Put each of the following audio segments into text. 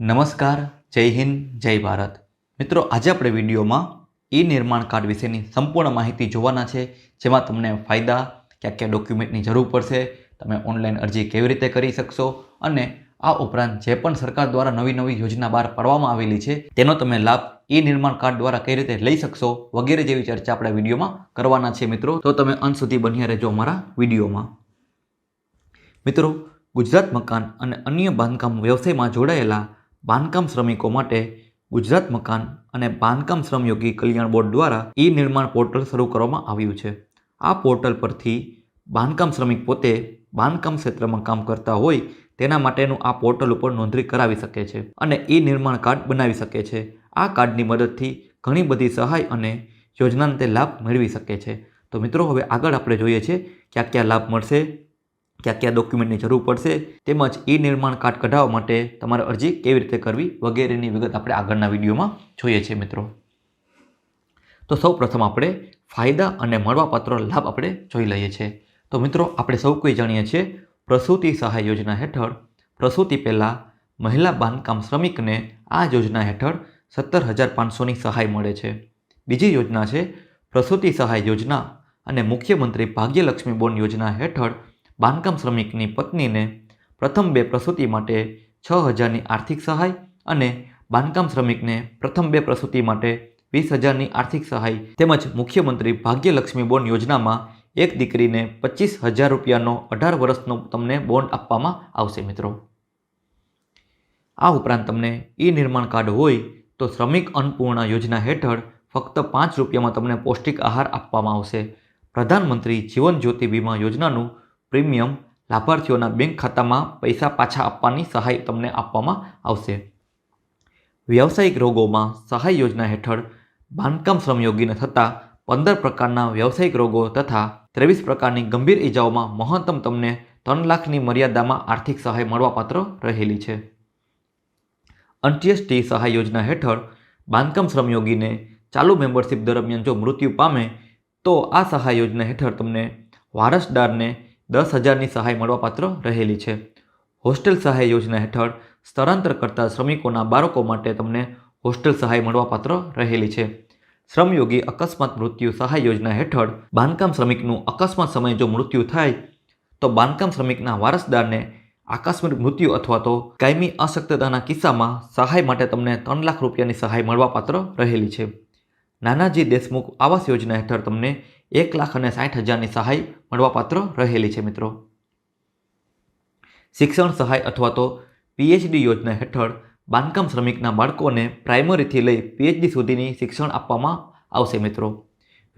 નમસ્કાર, જય હિન્દ, જય ભારત. મિત્રો, આજે આપણે વિડીયોમાં ઈ નિર્માણ કાર્ડ વિશેની સંપૂર્ણ માહિતી જોવાના છે, જેમાં તમને ફાયદા, ક્યાં ક્યાં ડોક્યુમેન્ટની જરૂર પડશે, તમે ઓનલાઈન અરજી કેવી રીતે કરી શકશો, અને આ ઉપરાંત જે પણ સરકાર દ્વારા નવી નવી યોજના બહાર પાડવામાં આવેલી છે, તેનો તમે લાભ ઈ નિર્માણ કાર્ડ દ્વારા કઈ રીતે લઈ શકશો, વગેરે જેવી ચર્ચા આપણે વિડીયોમાં કરવાના છે, મિત્રો. તો તમે અંત સુધી બન્યા રહેજો અમારા વિડીયોમાં. મિત્રો, ગુજરાત મકાન અને અન્ય બાંધકામ વ્યવસાયમાં જોડાયેલા બાંધકામ શ્રમિકો માટે ગુજરાત મકાન અને બાંધકામ શ્રમયોગી કલ્યાણ બોર્ડ દ્વારા ઈ નિર્માણ પોર્ટલ શરૂ કરવામાં આવ્યું છે. આ પોર્ટલ પરથી બાંધકામ શ્રમિક પોતે બાંધકામ ક્ષેત્રમાં કામ કરતા હોય તેના માટેનું આ પોર્ટલ ઉપર નોંધણી કરાવી શકે છે અને ઈ નિર્માણ કાર્ડ બનાવી શકે છે. આ કાર્ડની મદદથી ઘણી બધી સહાય અને યોજનાને તે લાભ મેળવી શકે છે. તો મિત્રો, હવે આગળ આપણે જોઈએ છે ક્યાં ક્યાં લાભ મળશે. ક્યાં ક્યાં ડોક્યુમેન્ટની જરૂર પડશે, તેમજ ઈ નિર્માણ કાર્ડ કઢાવવા માટે તમારે અરજી કેવી રીતે કરવી વગેરેની વિગત આપણે આગળના વિડીયોમાં જોઈએ છીએ મિત્રો. તો સૌ પ્રથમ આપણે ફાયદા અને મળવાપાત્ર લાભ આપણે જોઈ લઈએ છીએ. તો મિત્રો, આપણે સૌ કોઈ જાણીએ છીએ પ્રસૂતિ સહાય યોજના હેઠળ પ્રસૂતિ પહેલાં મહિલા બાંધકામ શ્રમિકને આ યોજના હેઠળ સત્તર હજાર પાંચસોની સહાય મળે છે. બીજી યોજના છે પ્રસૂતિ સહાય યોજના અને મુખ્યમંત્રી ભાગ્યલક્ષ્મી બોન યોજના હેઠળ બાંધકામ શ્રમિકની પત્નીને પ્રથમ બે પ્રસૂતિ માટે છ હજારની આર્થિક સહાય અને બાંધકામ શ્રમિકને પ્રથમ બે પ્રસૂતિ માટે વીસ હજારની આર્થિક સહાય તેમજ મુખ્યમંત્રી ભાગ્યલક્ષ્મી બોન્ડ યોજનામાં એક દીકરીને પચીસ હજાર રૂપિયાનો અઢાર વર્ષનો તમને બોન્ડ આપવામાં આવશે મિત્રો. આ ઉપરાંત તમને ઈ નિર્માણ કાર્ડ હોય તો શ્રમિક અન્નપૂર્ણા યોજના હેઠળ ફક્ત પાંચ રૂપિયામાં તમને પૌષ્ટિક આહાર આપવામાં આવશે. પ્રધાનમંત્રી જીવન જ્યોતિ વીમા યોજનાનું પ્રીમિયમ લાભાર્થીઓના બેંક ખાતામાં પૈસા પાછા આપવાની સહાય તમને આપવામાં આવશે. વ્યવસાયિક રોગોમાં સહાય યોજના હેઠળ બાંધકામ શ્રમયોગીને થતા પંદર પ્રકારના વ્યવસાયિક રોગો તથા ત્રેવીસ પ્રકારની ગંભીર ઇજાઓમાં મહત્તમ તમને ત્રણ લાખની મર્યાદામાં આર્થિક સહાય મળવાપાત્ર રહેલી છે. અંત્યેષ્ટિ સહાય યોજના હેઠળ બાંધકામ શ્રમયોગીને ચાલુ મેમ્બરશિપ દરમિયાન જો મૃત્યુ પામે, તો આ સહાય યોજના હેઠળ તમને વારસદારને દસ હજારની સહાય મળવાપાત્ર રહેલી છે. હોસ્ટેલ સહાય યોજના હેઠળ સ્થળાંતર કરતા શ્રમિકોના બાળકો માટે તમને હોસ્ટેલ સહાય મળવાપાત્ર રહેલી છે. શ્રમયોગી અકસ્માત મૃત્યુ સહાય યોજના હેઠળ બાંધકામ શ્રમિકનું અકસ્માત સમયે જો મૃત્યુ થાય, તો બાંધકામ શ્રમિકના વારસદારને આકસ્મિક મૃત્યુ અથવા તો કાયમી અશક્તતાના કિસ્સામાં સહાય માટે તમને ત્રણ લાખ રૂપિયાની સહાય મળવાપાત્ર રહેલી છે. નાનાજી દેશમુખ આવાસ યોજના હેઠળ તમને એક લાખ અને સાઠ હજારની સહાય મળવાપાત્ર રહેલી છે મિત્રો. શિક્ષણ સહાય અથવા તો પીએચડી યોજના હેઠળ બાંધકામ શ્રમિકના બાળકોને પ્રાઇમરીથી લઈ પીએચડી સુધીની શિક્ષણ આપવામાં આવશે મિત્રો.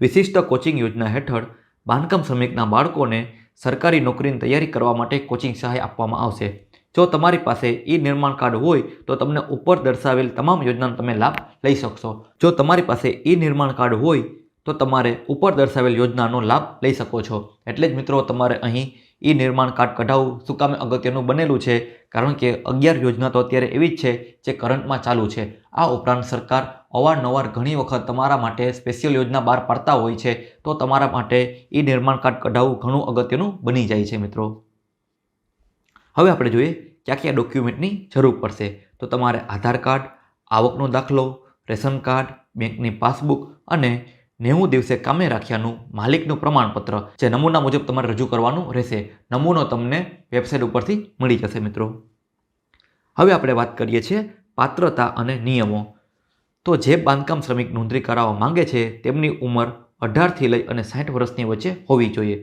વિશિષ્ટ કોચિંગ યોજના હેઠળ બાંધકામ શ્રમિકના બાળકોને સરકારી નોકરીની તૈયારી કરવા માટે કોચિંગ સહાય આપવામાં આવશે. જો તમારી પાસે ઈ નિર્માણ કાર્ડ હોય તો તમને ઉપર દર્શાવેલ તમામ યોજનાનો તમે લાભ લઈ શકશો. જો તમારી પાસે ઈ નિર્માણ કાર્ડ હોય તો તમારે ઉપર દર્શાવેલ યોજનાનો લાભ લઈ શકો છો. એટલે જ મિત્રો તમારે અહીં ઈ નિર્માણ કાર્ડ કઢાવવું શું કામે અગત્યનું બનેલું છે? કારણ કે અગિયાર યોજના તો અત્યારે એવી જ છે જે કરંટમાં ચાલુ છે. આ ઉપરાંત સરકાર અવારનવાર ઘણી વખત તમારા માટે સ્પેશિયલ યોજના બહાર પાડતા હોય છે. તો તમારા માટે ઈ નિર્માણ કાર્ડ કઢાવવું ઘણું અગત્યનું બની જાય છે મિત્રો. હવે આપણે જોઈએ ક્યાં ક્યાં ડોક્યુમેન્ટની જરૂર પડશે. તો તમારે આધાર કાર્ડ, આવકનો દાખલો, રેશન કાર્ડ, બેંકની પાસબુક અને નેવું દિવસે કામે રાખ્યાનું માલિકનું પ્રમાણપત્ર જે નમૂના મુજબ તમારે રજૂ કરવાનું રહેશે. નમૂનો તમને વેબસાઇટ ઉપરથી મળી જશે મિત્રો. હવે આપણે વાત કરીએ છીએ પાત્રતા અને નિયમો. તો જે બાંધકામ શ્રમિક નોંધણી કરાવવા માંગે છે તેમની ઉંમર અઢારથી લઈ અને સાઠ વર્ષની વચ્ચે હોવી જોઈએ.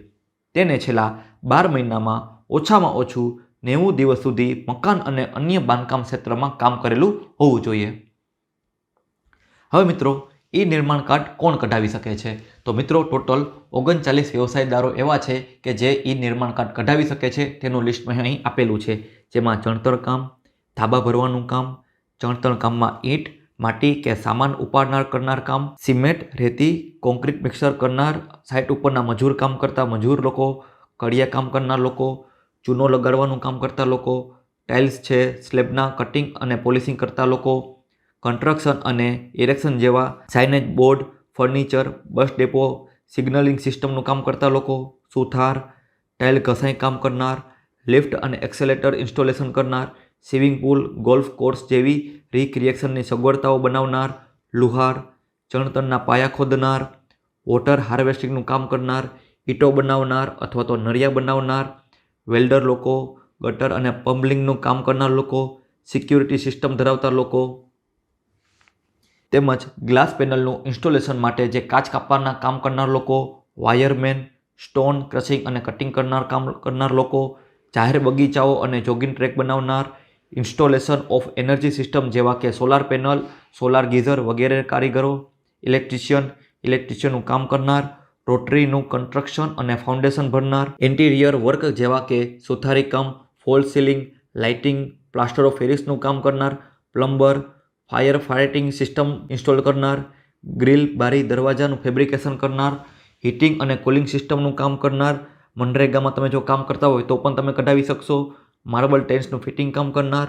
તેને છેલ્લા બાર મહિનામાં ઓછામાં ઓછું નેવું દિવસ સુધી મકાન અને અન્ય બાંધકામ ક્ષેત્રમાં કામ કરેલું હોવું જોઈએ. હવે મિત્રો ઈ નિર્માણ કાર્ડ કોણ કઢાવી શકે છે? તો મિત્રો, ટોટલ ઓગણચાલીસ વ્યવસાયદારો એવા છે કે જે ઈ નિર્માણ કાર્ડ કઢાવી શકે છે. તેનું લિસ્ટ મેં અહીં આપેલું છે. જેમાં ચણતર કામ, ધાબા ભરવાનું કામ ચણતર કામમાં ઈંટ, માટી કે સામાન ઉપાડનાર કરનાર કામ, સિમેન્ટ, રેતી કોન્ક્રીટ મિક્સર કરનાર સાઇટ ઉપરના મજૂર કામ કરતા મજૂર લોકો, કડિયા કામ કરનાર લોકો, ચૂનો લગાડવાનું કામ કરતા લોકો, ટાઇલ્સ છે, સ્લેબના કટિંગ અને પોલિશિંગ કરતા લોકો કન્સ્ટ્રક્શન અને ઇરેક્શન જેવા signage board, furniture, bus depot, signalling સિસ્ટમનું કામ કરતા લોકો, સુથાર, ટાઇલ ઘસાઈ કામ કરનાર, લિફ્ટ અને એક્સેલેટર ઇન્સ્ટોલેશન કરનાર, સ્વિમિંગ પુલ, ગોલ્ફ કોર્સ જેવી રિક્રિએશનની સગવડતાઓ બનાવનાર, લુહાર, ચણતરના પાયા ખોદનાર, વોટર હાર્વેસ્ટિંગનું કામ કરનાર, ઈંટો બનાવનાર અથવા તો નળિયા બનાવનાર, વેલ્ડર લોકો, ગટર અને પમ્બલિંગનું કામ કરનાર લોકો, સિક્યુરિટી સિસ્ટમ ધરાવતા લોકો તેમજ ગ્લાસ પેનલનું ઇન્સ્ટોલેશન માટે જે કાચ કાપવાના કામ કરનાર લોકો, વાયરમેન, સ્ટોન ક્રશિંગ અને કટિંગ કરનાર કામ કરનાર લોકો, જાહેર બગીચાઓ અને જોગિંગ ટ્રેક બનાવનાર, ઇન્સ્ટોલેશન ઓફ એનર્જી સિસ્ટમ જેવા કે સોલાર પેનલ, સોલાર ગીઝર વગેરે કારીગરો, ઇલેક્ટ્રિશિયન, ઇલેક્ટ્રિશિયનનું કામ કરનાર, રોટરીનું કન્સ્ટ્રક્શન અને ફાઉન્ડેશન ભરનાર, ઇન્ટિરિયર વર્ક જેવા કે સુથારીકામ false ceiling, lighting, plaster of ફેરિસનું કામ કરનાર, plumber fire fighting system install કરનાર, ગ્રીલ બારી દરવાજાનું ફેબ્રિકેશન કરનાર, હીટિંગ અને કુલિંગ સિસ્ટમનું કામ કરનાર, મનરેગામાં તમે જો કામ કરતા હોય તો પણ તમે કઢાવી શકશો. માર્બલ ટેન્સનું ફિટિંગ કામ કરનાર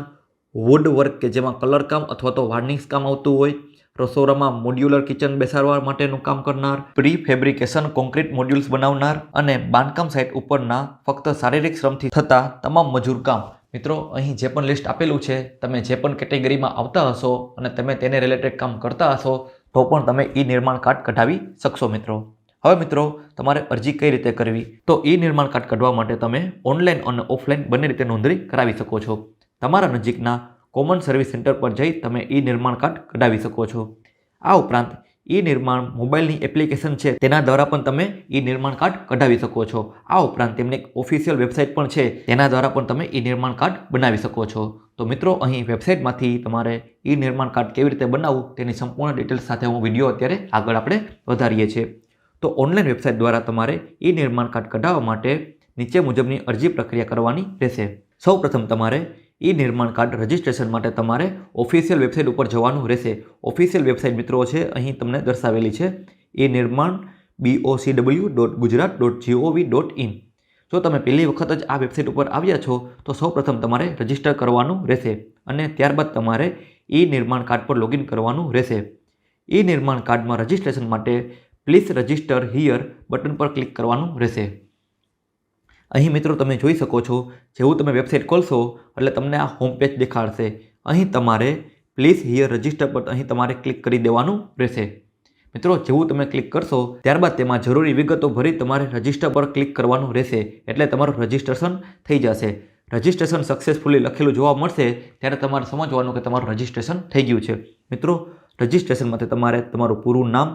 વુડ વર્ક કે જેમાં કલર કામ અથવા તો વાર્નિંગ્સ કામ આવતું હોય, રસોડામાં મોડ્યુલર કિચન બેસાડવા માટેનું કામ કરનાર પ્રી ફેબ્રિકેશન કોન્ક્રીટ મોડ્યુલ્સ બનાવનાર અને બાંધકામ સાઇટ ઉપરના ફક્ત શારીરિક શ્રમથી થતા તમામ મજૂર કામ મિત્રો, અહીં જે પણ લિસ્ટ આપેલું છે, તમે જે પણ કેટેગરીમાં આવતા હશો અને તમે તેને રિલેટેડ કામ કરતા હશો, તો પણ તમે ઈ નિર્માણ કાર્ડ કઢાવી શકશો મિત્રો. હવે મિત્રો, તમારે અરજી કઈ રીતે કરવી? તો ઈ નિર્માણ કાર્ડ કઢવા માટે તમે ઓનલાઈન અને ઓફલાઈન બંને રીતે નોંધણી કરાવી શકો છો. તમારા નજીકના કોમન સર્વિસ સેન્ટર પર જઈ તમે ઈ નિર્માણ કાર્ડ કઢાવી શકો છો. આ ઉપરાંત ઈ નિર્માણ મોબાઈલની એપ્લિકેશન છે, તેના દ્વારા પણ તમે ઈ નિર્માણ કાર્ડ કઢાવી શકો છો. આ ઉપરાંત તેમની એક ઓફિશિયલ વેબસાઇટ પણ છે, તેના દ્વારા પણ તમે ઈ નિર્માણ કાર્ડ બનાવી શકો છો. તો મિત્રો, અહીં વેબસાઇટમાંથી તમારે ઈ નિર્માણ કાર્ડ કેવી રીતે બનાવવું તેની સંપૂર્ણ ડિટેલ્સ સાથે હું વીડિયો અત્યારે આગળ આપણે વધારીએ છીએ. તો ઓનલાઈન વેબસાઇટ દ્વારા તમારે ઈ નિર્માણ કાર્ડ કઢાવવા માટે નીચે મુજબની અરજી પ્રક્રિયા કરવાની રહેશે. સૌપ્રથમ તમારે ઈ નિર્માણ કાર્ડ રજિસ્ટ્રેશન માટે તમારે ઓફિશિયલ વેબસાઇટ ઉપર જવાનું રહેશે. ઓફિશિયલ વેબસાઇટ મિત્રો છે, અહીં તમને દર્શાવેલી છે. E Nirman BOCW dot Gujarat dot GOV dot in જો તમે પહેલી વખત જ આ વેબસાઇટ ઉપર આવ્યા છો, તો સૌપ્રથમ તમારે રજિસ્ટર કરવાનું રહેશે અને ત્યારબાદ તમારે ઈ નિર્માણ કાર્ડ પર લોગિન કરવાનું રહેશે. ઈ નિર્માણ કાર્ડમાં રજિસ્ટ્રેશન માટે પ્લીઝ રજિસ્ટર હિયર બટન પર ક્લિક કરવાનું રહેશે. અહીં મિત્રો તમે જોઈ શકો છો, જેવું તમે વેબસાઇટ ખોલશો, એટલે તમને આ હોમ પેજ દેખાડશે. અહીં તમારે પ્લીઝ હિયર રજિસ્ટર પર અહીં તમારે ક્લિક કરી દેવાનું રહેશે. મિત્રો, જેવું તમે ક્લિક કરશો, ત્યારબાદ તેમાં જરૂરી વિગતો ભરી તમારે રજિસ્ટર પર ક્લિક કરવાનું રહેશે, એટલે તમારું રજિસ્ટ્રેશન થઈ જશે. રજિસ્ટ્રેશન સક્સેસફુલી લખેલું જોવા મળશે, ત્યારે તમારે સમજવાનું કે તમારું રજિસ્ટ્રેશન થઈ ગયું છે. મિત્રો રજિસ્ટ્રેશન માટે તમારે તમારું પૂરું નામ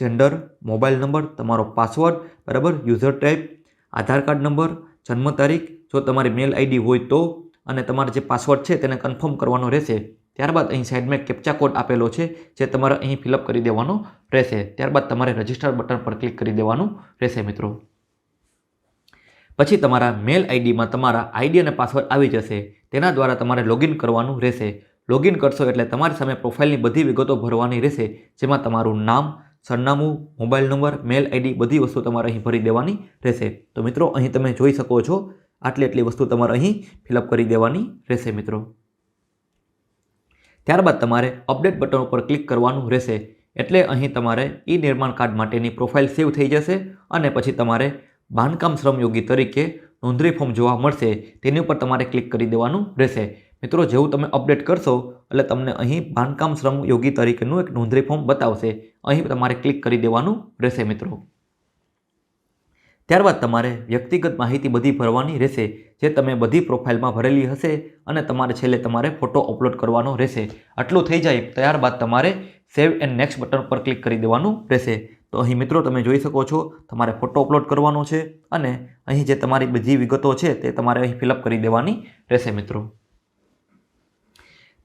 જેન્ડર મોબાઈલ નંબર તમારો પાસવર્ડ બરાબર user type Aadhaar card number, જન્મ તારીખ, જો તમારી મેલ આઈડી હોય તો, અને તમારો જે પાસવર્ડ છે તેને કન્ફર્મ કરવાનો રહેશે. ત્યારબાદ અહીં સાઈડમાં કેપ્ચા કોડ આપેલો છે, જે તમારે અહીં ફિલઅપ કરી દેવાનો રહેશે. ત્યારબાદ તમારે રજિસ્ટર બટન પર ક્લિક કરી દેવાનું રહેશે, મિત્રો. પછી તમારા મેલ આઈડીમાં તમારા આઈડી અને પાસવર્ડ આવી જશે. તેના દ્વારા તમારે લોગિન કરવાનું રહેશે. લોગિન કરશો એટલે તમારી સામે પ્રોફાઇલની બધી વિગતો ભરવાની રહેશે, જેમાં તમારું નામ સરનામું, મોબાઈલ નંબર, મેલ આઈડી બધી વસ્તુ તમારે અહીં ભરી દેવાની રહેશે. તો મિત્રો, અહીં તમે જોઈ શકો છો, આટલી આટલી વસ્તુ તમારે અહીં ફિલઅપ કરી દેવાની રહેશે મિત્રો. ત્યારબાદ તમારે અપડેટ બટન ઉપર ક્લિક કરવાનું રહેશે. એટલે અહીં તમારે ઈ નિર્માણ કાર્ડ માટેની પ્રોફાઇલ સેવ થઈ જશે અને પછી તમારે બાંધકામ શ્રમયોગી તરીકે નોંધણી ફોર્મ જોવા મળશે. તેની ઉપર તમારે ક્લિક કરી દેવાનું રહેશે. મિત્રો, જેવું તમે અપડેટ કરશો, એટલે તમને અહીં બાંધકામ શ્રમ યોગી તરીકેનું એક નોંધણી ફોર્મ બતાવશે. અહીં તમારે ક્લિક કરી દેવાનું રહેશે, મિત્રો. ત્યારબાદ તમારે વ્યક્તિગત માહિતી બધી ભરવાની રહેશે, જે તમે બધી પ્રોફાઇલમાં ભરેલી હશે અને તમારે છેલ્લે તમારે ફોટો અપલોડ કરવાનો રહેશે. આટલું થઈ જાય, ત્યારબાદ તમારે સેવ એન્ડ નેક્સ્ટ બટન પર ક્લિક કરી દેવાનું રહેશે. તો અહીં, મિત્રો, તમે જોઈ શકો છો, તમારે ફોટો અપલોડ કરવાનો છે અને અહીં જે તમારી બધી વિગતો છે તે તમારે અહીં ફિલઅપ કરી દેવાની રહેશે, મિત્રો.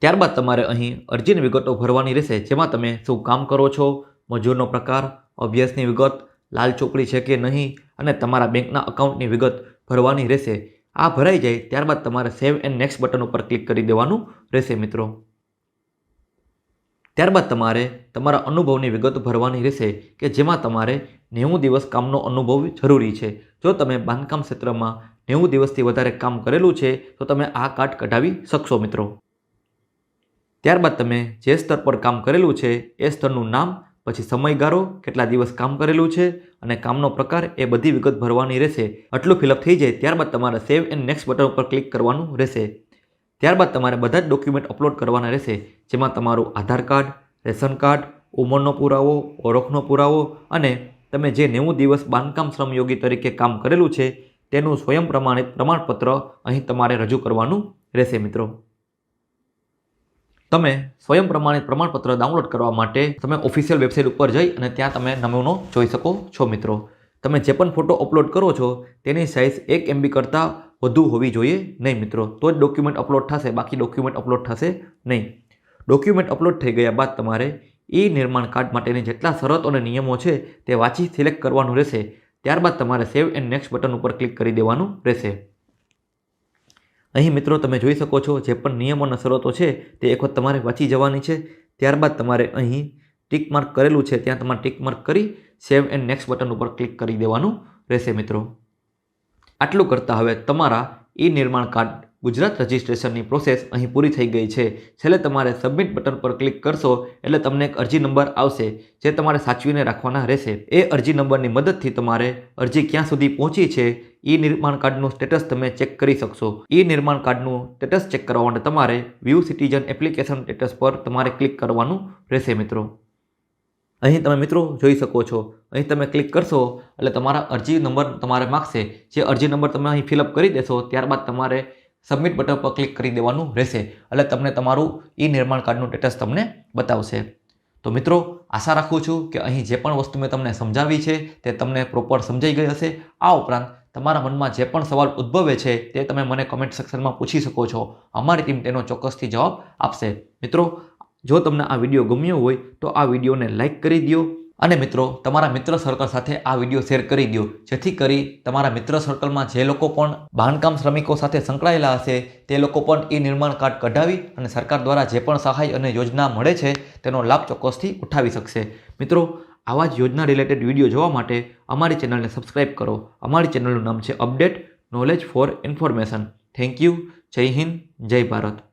ત્યારબાદ તમારે અહીં અરજીની વિગતો ભરવાની રહેશે, જેમાં તમે શું કામ કરો છો, મજૂરનો પ્રકાર, અભ્યાસની વિગત, લાલ ચોકડી છે કે નહીં, અને તમારા બેંકના અકાઉન્ટની વિગત ભરવાની રહેશે. આ ભરાઈ જાય, ત્યારબાદ તમારે સેવ એન્ડ નેક્સ્ટ બટન ઉપર ક્લિક કરી દેવાનું રહેશે, મિત્રો. ત્યારબાદ તમારે તમારા અનુભવની વિગત ભરવાની રહેશે, કે જેમાં તમારે નેવું દિવસ કામનો અનુભવ જરૂરી છે. જો તમે બાંધકામ ક્ષેત્રમાં નેવું દિવસથી વધારે કામ કરેલું છે, તો તમે આ કાર્ડ કઢાવી શકશો, મિત્રો. ત્યારબાદ તમે જે સ્તર પર કામ કરેલું છે, એ સ્તરનું નામ, પછી સમયગાળો, કેટલા દિવસ કામ કરેલું છે અને કામનો પ્રકાર એ બધી વિગત ભરવાની રહેશે. આટલું ફિલઅપ થઈ જાય ત્યારબાદ તમારે સેવ એન્ડ નેક્સ્ટ બટન ઉપર ક્લિક કરવાનું રહેશે. ત્યારબાદ તમારે બધા જ ડોક્યુમેન્ટ અપલોડ કરવાના રહેશે, જેમાં તમારું આધાર કાર્ડ, રેશન કાર્ડ, ઉંમરનો પુરાવો, ઓળખનો પુરાવો અને તમે જે નેવું દિવસ બાંધકામ શ્રમયોગી તરીકે કામ કરેલું છે, તેનું સ્વયં પ્રમાણિત પ્રમાણપત્ર અહીં તમારે રજૂ કરવાનું રહેશે મિત્રો. તમે સ્વયં પ્રમાણિત પ્રમાણપત્ર ડાઉનલોડ કરવા માટે તમે ઓફિશિયલ વેબસાઇટ ઉપર જઈ અને ત્યાં તમે નમૂનો જોઈ શકો છો મિત્રો. તમે જે પણ ફોટો અપલોડ કરો છો, તેની સાઇઝ એક એમબી કરતાં વધુ હોવી જોઈએ નહીં મિત્રો. તો જ ડોક્યુમેન્ટ અપલોડ થશે, બાકી ડોક્યુમેન્ટ અપલોડ થશે નહીં. ડોક્યુમેન્ટ અપલોડ થઈ ગયા બાદ તમારે ઈ નિર્માણ કાર્ડ માટેની જેટલા શરતો અને નિયમો છે, તે વાંચી સિલેક્ટ કરવાનું રહેશે. ત્યારબાદ તમારે સેવ એન્ડ નેક્સ્ટ બટન ઉપર ક્લિક કરી દેવાનું રહેશે. અહીં મિત્રો તમે જોઈ શકો છો જે પણ નિયમો અને શરતો છે તે એક વખત તમારે વાંચી જવાની છે. ત્યારબાદ તમારે અહીં ટીક માર્ક કરેલું છે ત્યાં તમારે ટીક માર્ક કરી સેવ એન્ડ નેક્સ્ટ બટન ઉપર ક્લિક કરી દેવાનું રહેશે મિત્રો. આટલું કરતાં હવે તમારા ઈ નિર્માણ કાર્ડ ગુજરાત રજિસ્ટ્રેશનની પ્રોસેસ અહીં પૂરી થઈ ગઈ છે. છેલ્લે તમારે સબમિટ બટન પર ક્લિક કરશો એટલે તમને એક અરજી નંબર આવશે, જે તમારે સાચવીને રાખવાના રહેશે. એ અરજી નંબરની મદદથી તમારે અરજી ક્યાં સુધી પહોંચી છે, ઈ નિર્માણ કાર્ડનું સ્ટેટસ તમે ચેક કરી શકશો. ઈ નિર્માણ કાર્ડનું સ્ટેટસ ચેક કરવા માટે તમારે વ્યૂ સિટીઝન એપ્લિકેશન સ્ટેટસ પર તમારે ક્લિક કરવાનું રહેશે મિત્રો. અહીં તમે મિત્રો જોઈ શકો છો. અહીં તમે ક્લિક કરશો એટલે તમારા અરજી નંબર તમારે માગશે. જે અરજી નંબર તમે અહીં ફિલઅપ કરી દેશો, ત્યારબાદ તમારે સબમિટ બટન પર ક્લિક કરી દેવાનું રહેશે. એટલે તમને તમારું ઈ નિર્માણ કાર્ડનું સ્ટેટસ તમને બતાવશે. તો મિત્રો, આશા રાખું છું કે અહીં જે પણ વસ્તુ મેં તમને સમજાવી છે, તે તમને પ્રોપર સમજાઈ ગઈ હશે. આ ઉપરાંત, તમારા મનમાં જે પણ સવાલ ઉદ્ભવે છે, તે તમે મને કમેન્ટ સેક્શનમાં પૂછી શકો છો. અમારી ટીમ તેનો ચોક્કસથી જવાબ આપશે. મિત્રો, જો તમને આ વીડિયો ગમ્યો હોય, તો આ વિડીયોને લાઇક કરી દો અને મિત્રો, તમારા મિત્ર સર્કલ સાથે આ વીડિયો શેર કરી દો જેથી કરી તમારા મિત્ર સર્કલમાં જે લોકો પણ બાંધકામ શ્રમિકો સાથે સંકળાયેલા હશે, તે લોકો પણ એ નિર્માણ કાર્ડ કઢાવી અને સરકાર દ્વારા જે પણ સહાય અને યોજના મળે છે, તેનો લાભ ચોક્કસથી ઉઠાવી શકશે. મિત્રો, આવા જ યોજના રિલેટેડ વીડિયો જોવા માટે અમારી ચેનલને સબસ્ક્રાઇબ કરો. અમારી ચેનલનું નામ છે update knowledge for information thank you જય હિન્દ, જય ભારત.